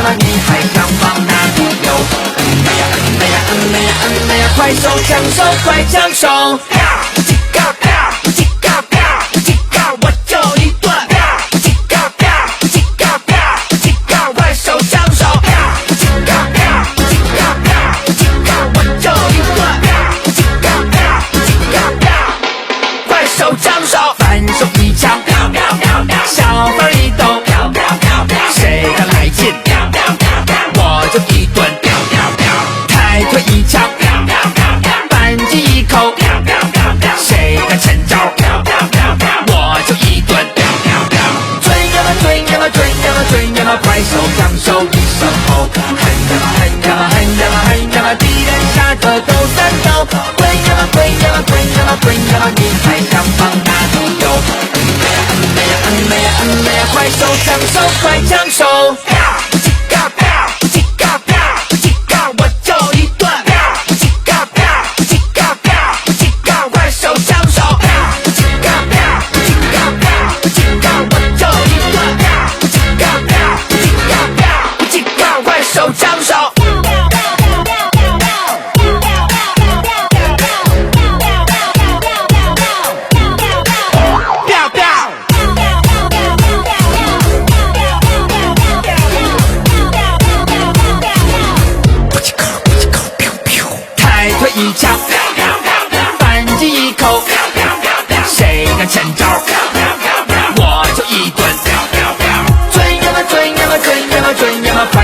那么你还要往哪儿嗯没呀嗯没呀嗯没呀嗯没呀快手枪手快枪手我不快手枪手我不快手枪手！一枪，飘飘飘飘，反击一口，谁敢欠招，我就一顿，追呀嘛追呀嘛追呀嘛追呀嘛，快手枪手一声吼，嘿呀嘛嘿呀嘛嘿呀嘛嘿呀嘛，敌人吓得抖三抖，滚呀嘛滚呀嘛滚呀嘛滚呀嘛，你还想往哪里游？嗯呀嗯呀嗯呀嗯呀，快手枪手快枪手！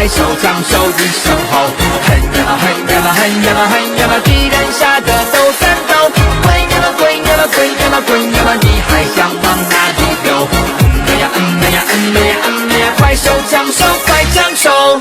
快手抢手一声吼，嘿呀啦嘿呀啦嘿呀啦嘿呀啦，敌人吓得抖三抖，滚呀嘛滚呀嘛滚呀嘛滚呀嘛，你还想往哪里游？嗯呀嗯呀嗯呀嗯呀，快手抢手快抢手！